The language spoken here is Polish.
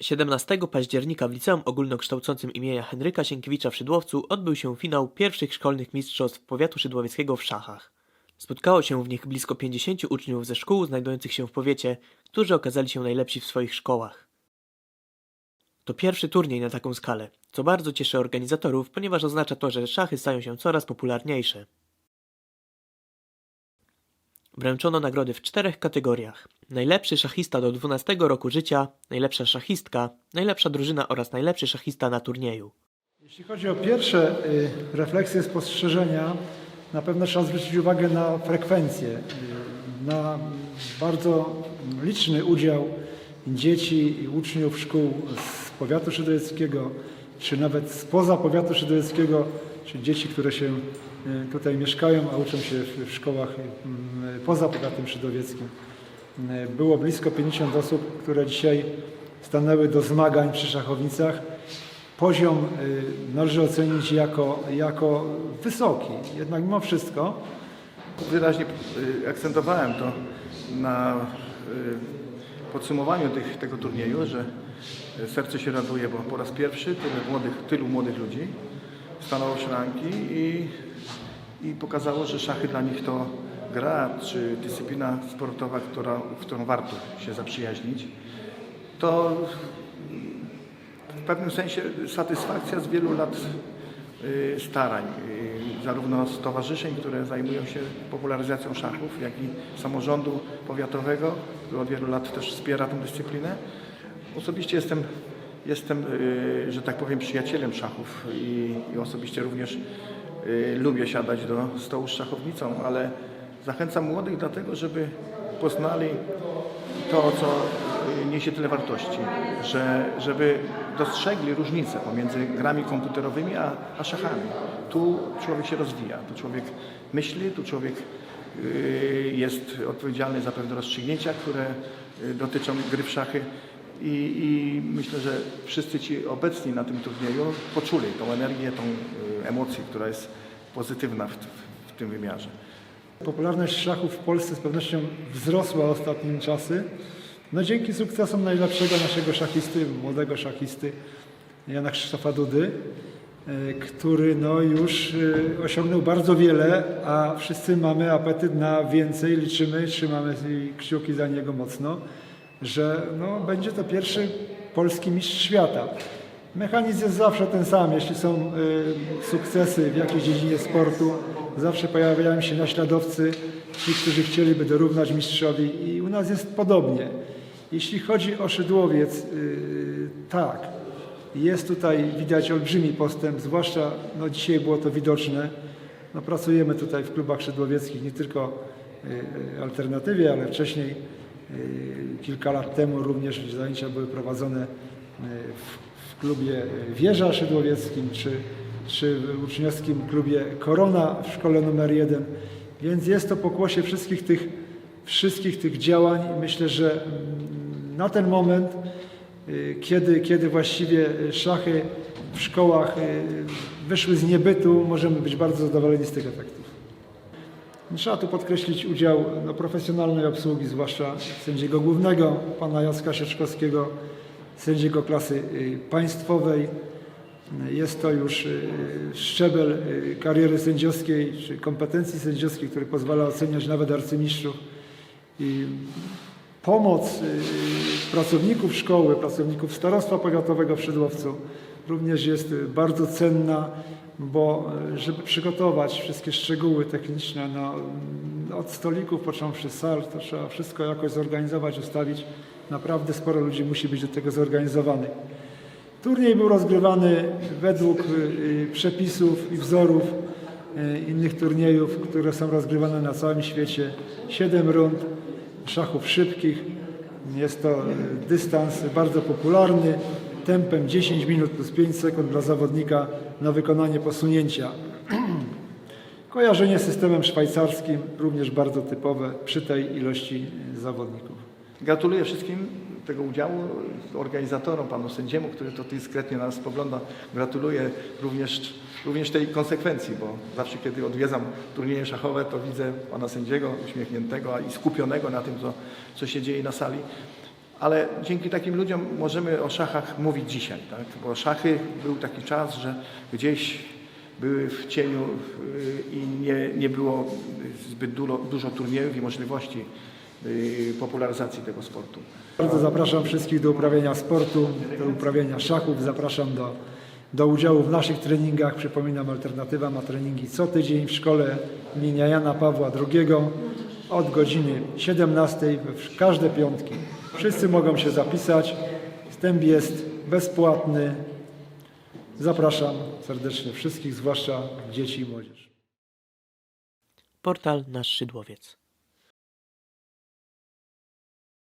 17 października w Liceum Ogólnokształcącym imienia Henryka Sienkiewicza w Szydłowcu odbył się finał pierwszych szkolnych mistrzostw powiatu szydłowieckiego w szachach. Spotkało się w nich blisko 50 uczniów ze szkół znajdujących się w powiecie, którzy okazali się najlepsi w swoich szkołach. To pierwszy turniej na taką skalę, co bardzo cieszy organizatorów, ponieważ oznacza to, że szachy stają się coraz popularniejsze. Wręczono nagrody w czterech kategoriach. Najlepszy szachista do 12 roku życia, najlepsza szachistka, najlepsza drużyna oraz najlepszy szachista na turnieju. Jeśli chodzi o pierwsze y, refleksje, spostrzeżenia, na pewno trzeba zwrócić uwagę na frekwencję, y, na bardzo liczny udział dzieci i uczniów szkół z powiatu szydowieckiego, czy nawet spoza powiatu szydowieckiego, czy dzieci, które się tutaj mieszkają, a uczą się w, szkołach y, poza powiatem szydowieckim. Y, Było blisko 50 osób, które dzisiaj stanęły do zmagań przy szachownicach poziom y, należy ocenić jako, jako wysoki. Jednak mimo wszystko Wyraźnie y, akcentowałem to na y, podsumowaniu tych, tego turnieju, że y, serce się raduje, bo po raz pierwszy tylu młodych, tylu młodych ludzi stanęło w szranki i, i pokazało, że szachy dla nich to gra czy dyscyplina sportowa, która, w którą warto się zaprzyjaźnić. To w pewnym sensie satysfakcja z wielu lat y, starań, y, zarówno stowarzyszeń, które zajmują się popularyzacją szachów, jak i samorządu powiatowego, który od wielu lat też wspiera tę dyscyplinę. Osobiście jestem, jestem y, że tak powiem, przyjacielem szachów i, i osobiście również lubię siadać do stołu z szachownicą, ale zachęcam młodych dlatego, żeby poznali to, co y, niesie tyle wartości, że, żeby dostrzegli różnicę pomiędzy grami komputerowymi a, a szachami. Tu człowiek się rozwija, tu człowiek myśli, tu człowiek y, jest odpowiedzialny za pewne rozstrzygnięcia, które y, dotyczą gry w szachy. I, I myślę, że wszyscy ci obecni na tym turnieju poczuli tą energię, tą y, emocję, która jest pozytywna w, w, w tym wymiarze. popularność szachów w Polsce z pewnością wzrosła ostatnim czasy. No dzięki sukcesom najlepszego naszego szachisty, młodego szachisty Jana Krzysztofa Dudy, y, który no już y, osiągnął bardzo wiele, a wszyscy mamy apetyt na więcej, liczymy, trzymamy kciuki za niego mocno, że no, będzie to pierwszy polski mistrz świata. Mechanizm jest zawsze ten sam. Jeśli są y, sukcesy w jakiejś dziedzinie sportu, zawsze pojawiają się naśladowcy, ci, którzy chcieliby dorównać mistrzowi i u nas jest podobnie. Jeśli chodzi o Szydłowiec, y, tak, jest tutaj widać olbrzymi postęp, zwłaszcza no, dzisiaj było to widoczne. No, pracujemy tutaj w klubach szydłowieckich nie tylko y, y, alternatywie, ale wcześniej y, kilka lat temu również zajęcia były prowadzone y, w, w klubie Wieża Szydłowieckim czy, czy w uczniowskim klubie Korona w szkole numer jeden. Więc jest to pokłosie wszystkich tych, wszystkich tych działań. Myślę, że mm, na ten moment, y, kiedy, kiedy właściwie szachy w szkołach y, wyszły z niebytu, możemy być bardzo zadowoleni z tych efektów. Trzeba tu podkreślić udział no, profesjonalnej obsługi, zwłaszcza sędziego głównego, pana Jacka Sieczkowskiego, sędziego klasy y, państwowej. Jest to już y, szczebel y, kariery sędziowskiej czy kompetencji sędziowskiej, który pozwala oceniać nawet arcymistrzów. I pomoc pracowników szkoły, pracowników Starostwa Powiatowego w Szydłowcu również jest bardzo cenna, bo żeby przygotować wszystkie szczegóły techniczne, no, od stolików począwszy sal, to trzeba wszystko jakoś zorganizować, ustawić. Naprawdę sporo ludzi musi być do tego zorganizowanych. Turniej był rozgrywany według y, y, przepisów i wzorów y, innych turniejów, które są rozgrywane na całym świecie. Siedem rund szachów szybkich. Jest to dystans bardzo popularny, tempem 10 minut plus 5 sekund dla zawodnika na wykonanie posunięcia. Kojarzenie z systemem szwajcarskim również bardzo typowe przy tej ilości zawodników. Gratuluję wszystkim tego udziału, organizatorom, panu sędziemu, który to dyskretnie na nas spogląda. Gratuluję również, również tej konsekwencji, bo zawsze kiedy odwiedzam turnieje szachowe, to widzę pana sędziego uśmiechniętego i skupionego na tym, co, co się dzieje na sali. ale dzięki takim ludziom możemy o szachach mówić dzisiaj, tak? bo szachy był taki czas, że gdzieś były w cieniu y, i nie, nie było zbyt dużo, dużo turniejów i możliwości popularyzacji tego sportu. Bardzo zapraszam wszystkich do uprawiania sportu, do uprawiania szachów. Zapraszam do, do udziału w naszych treningach. Przypominam, Alternatywa ma treningi co tydzień w szkole imienia Jana Pawła II od godziny 17 w każde piątki. Wszyscy mogą się zapisać. Wstęp jest bezpłatny. Zapraszam serdecznie wszystkich, zwłaszcza dzieci i młodzież. Portal Nasz Szydłowiec.